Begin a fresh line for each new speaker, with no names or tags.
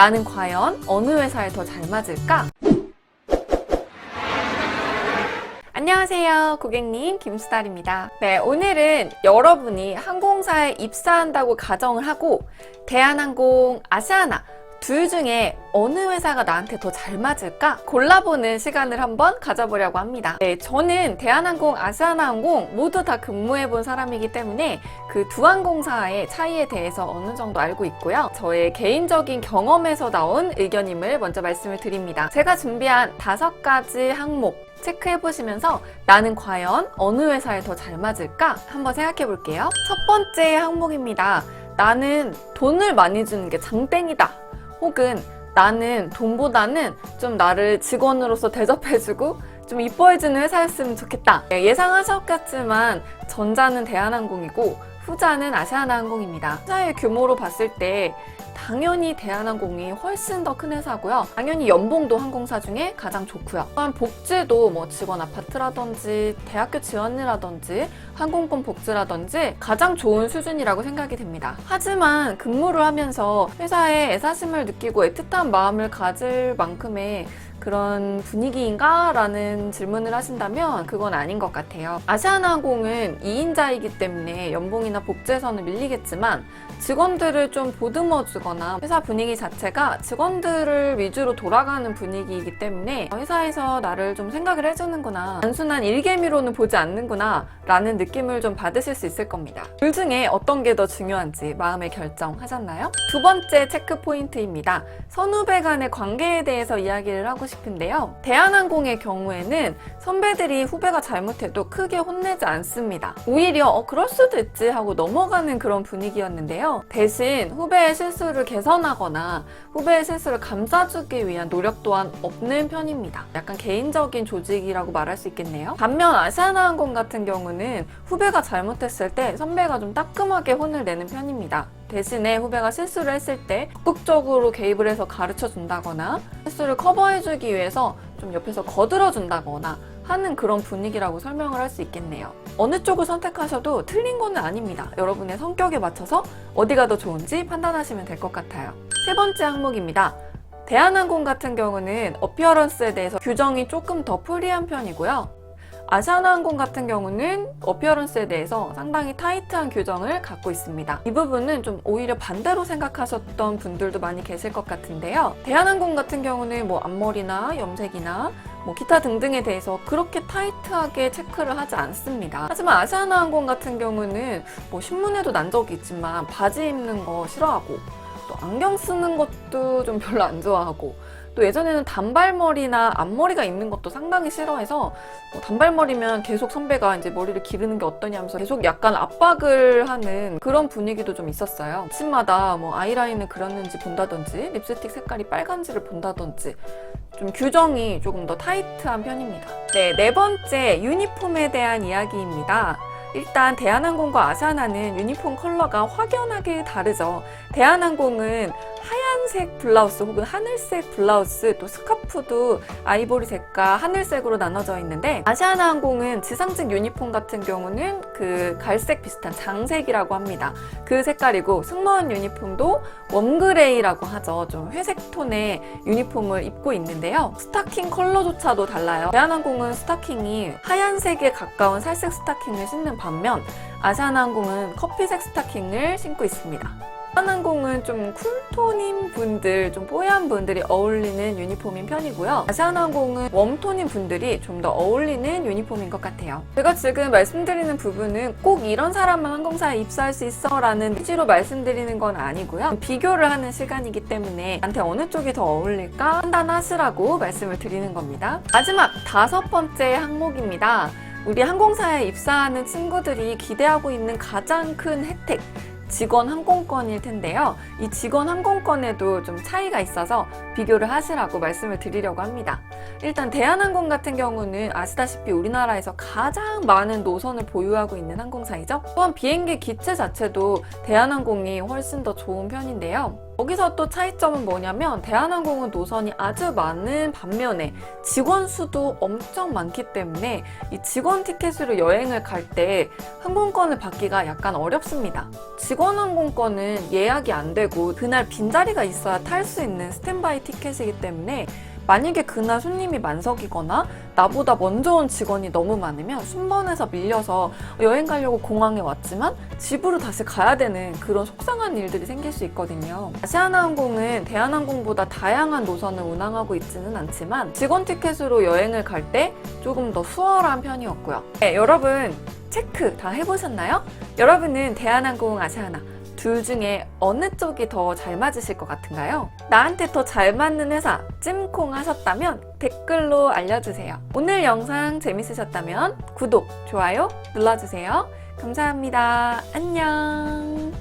나는 과연 어느 회사에 더 잘 맞을까? 안녕하세요. 고객님, 김수달입니다. 네, 오늘은 여러분이 항공사에 입사한다고 가정을 하고, 대한항공, 아시아나, 둘 중에 어느 회사가 나한테 더 잘 맞을까? 골라보는 시간을 한번 가져보려고 합니다. 네, 저는 대한항공, 아시아나항공 모두 다 근무해본 사람이기 때문에 그 두 항공사의 차이에 대해서 어느 정도 알고 있고요. 저의 개인적인 경험에서 나온 의견임을 먼저 말씀을 드립니다. 제가 준비한 다섯 가지 항목 체크해 보시면서 나는 과연 어느 회사에 더 잘 맞을까? 한번 생각해 볼게요. 첫 번째 항목입니다. 나는 돈을 많이 주는 게 장땡이다. 혹은 나는 돈보다는 좀 나를 직원으로서 대접해주고 좀 이뻐해주는 회사였으면 좋겠다. 네, 예상하셨겠지만 전자는 대한항공이고 후자는 아시아나항공입니다. 회사의 규모로 봤을 때 당연히 대한항공이 훨씬 더 큰 회사고요. 당연히 연봉도 항공사 중에 가장 좋고요. 또한 복지도 뭐 직원 아파트라든지 대학교 지원이라든지 항공권 복지라든지 가장 좋은 수준이라고 생각이 됩니다. 하지만 근무를 하면서 회사에 애사심을 느끼고 애틋한 마음을 가질 만큼의 그런 분위기인가? 라는 질문을 하신다면 그건 아닌 것 같아요. 아시아나항공은 2인자이기 때문에 연봉이나 복지에서는 밀리겠지만 직원들을 좀 보듬어 주거나 회사 분위기 자체가 직원들을 위주로 돌아가는 분위기이기 때문에 회사에서 나를 좀 생각을 해주는구나. 단순한 일개미로는 보지 않는구나. 라는 느낌을 좀 받으실 수 있을 겁니다. 둘 중에 어떤 게 더 중요한지 마음의 결정하셨나요? 두 번째 체크 포인트입니다. 선후배 간의 관계에 대해서 이야기를 하고 싶은데요. 대한항공의 경우에는 선배들이 후배가 잘못해도 크게 혼내지 않습니다. 오히려 어, 그럴 수도 있지 하고 넘어가는 그런 분위기였는데요. 대신 후배의 실수를 개선하거나 후배의 실수를 감싸주기 위한 노력 또한 없는 편입니다. 약간 개인적인 조직이라고 말할 수 있겠네요. 반면 아시아나항공 같은 경우는 후배가 잘못했을 때 선배가 좀 따끔하게 혼을 내는 편입니다. 대신에 후배가 실수를 했을 때 적극적으로 개입을 해서 가르쳐 준다거나 실수를 커버해주기 위해서 좀 옆에서 거들어 준다거나 하는 그런 분위기라고 설명을 할 수 있겠네요. 어느 쪽을 선택하셔도 틀린 거는 아닙니다. 여러분의 성격에 맞춰서 어디가 더 좋은지 판단하시면 될 것 같아요. 세 번째 항목입니다. 대한항공 같은 경우는 어피어런스에 대해서 규정이 조금 더 프리한 편이고요. 아시아나항공 같은 경우는 어피어런스에 대해서 상당히 타이트한 규정을 갖고 있습니다. 이 부분은 좀 오히려 반대로 생각하셨던 분들도 많이 계실 것 같은데요. 대한항공 같은 경우는 뭐 앞머리나 염색이나 뭐 기타 등등에 대해서 그렇게 타이트하게 체크를 하지 않습니다. 하지만 아시아나항공 같은 경우는 뭐 신문에도 난 적이 있지만 바지 입는 거 싫어하고 또 안경 쓰는 것도 좀 별로 안 좋아하고 또 예전에는 단발머리나 앞머리가 있는 것도 상당히 싫어해서 뭐 단발머리면 계속 선배가 이제 머리를 기르는 게 어떠냐면서 계속 약간 압박을 하는 그런 분위기도 좀 있었어요. 아침마다 뭐 아이라인을 그렸는지 본다든지 립스틱 색깔이 빨간지를 본다든지 좀 규정이 조금 더 타이트한 편입니다. 네, 네 번째 유니폼에 대한 이야기입니다. 일단 대한항공과 아시아나는 유니폼 컬러가 확연하게 다르죠. 대한항공은 하 얀색 블라우스 혹은 하늘색 블라우스 또 스카프도 아이보리 색과 하늘색으로 나눠져 있는데 아시아나항공은 지상직 유니폼 같은 경우는 그 갈색 비슷한 장색이라고 합니다. 그 색깔이고 승무원 유니폼도 웜그레이라고 하죠. 좀 회색 톤의 유니폼을 입고 있는데요. 스타킹 컬러조차도 달라요. 대한항공은 스타킹이 하얀색에 가까운 살색 스타킹을 신는 반면 아시아나항공은 커피색 스타킹을 신고 있습니다. 아시아나항공은 좀 쿨톤인 분들, 좀 뽀얀 분들이 어울리는 유니폼인 편이고요. 아시아나항공은 웜톤인 분들이 좀 더 어울리는 유니폼인 것 같아요. 제가 지금 말씀드리는 부분은 꼭 이런 사람만 항공사에 입사할 수 있어 라는 취지로 말씀드리는 건 아니고요. 비교를 하는 시간이기 때문에 나한테 어느 쪽이 더 어울릴까 판단하시라고 말씀을 드리는 겁니다. 마지막 다섯 번째 항목입니다. 우리 항공사에 입사하는 친구들이 기대하고 있는 가장 큰 혜택. 직원 항공권일 텐데요. 이 직원 항공권에도 좀 차이가 있어서 비교를 하시라고 말씀을 드리려고 합니다. 일단 대한항공 같은 경우는 아시다시피 우리나라에서 가장 많은 노선을 보유하고 있는 항공사이죠. 또한 비행기 기체 자체도 대한항공이 훨씬 더 좋은 편인데요. 여기서 또 차이점은 뭐냐면 대한항공은 노선이 아주 많은 반면에 직원 수도 엄청 많기 때문에 이 직원 티켓으로 여행을 갈 때 항공권을 받기가 약간 어렵습니다. 직원 항공권은 예약이 안 되고 그날 빈자리가 있어야 탈 수 있는 스탠바이 티켓이기 때문에 만약에 그날 손님이 만석이거나 나보다 먼저 온 직원이 너무 많으면 순번에서 밀려서 여행 가려고 공항에 왔지만 집으로 다시 가야 되는 그런 속상한 일들이 생길 수 있거든요. 아시아나항공은 대한항공보다 다양한 노선을 운항하고 있지는 않지만 직원 티켓으로 여행을 갈 때 조금 더 수월한 편이었고요. 네, 여러분 체크 다 해보셨나요? 여러분은 대한항공, 아시아나 둘 중에 어느 쪽이 더 잘 맞으실 것 같은가요? 나한테 더 잘 맞는 회사 찜콩 하셨다면 댓글로 알려주세요. 오늘 영상 재밌으셨다면 구독, 좋아요 눌러주세요. 감사합니다. 안녕.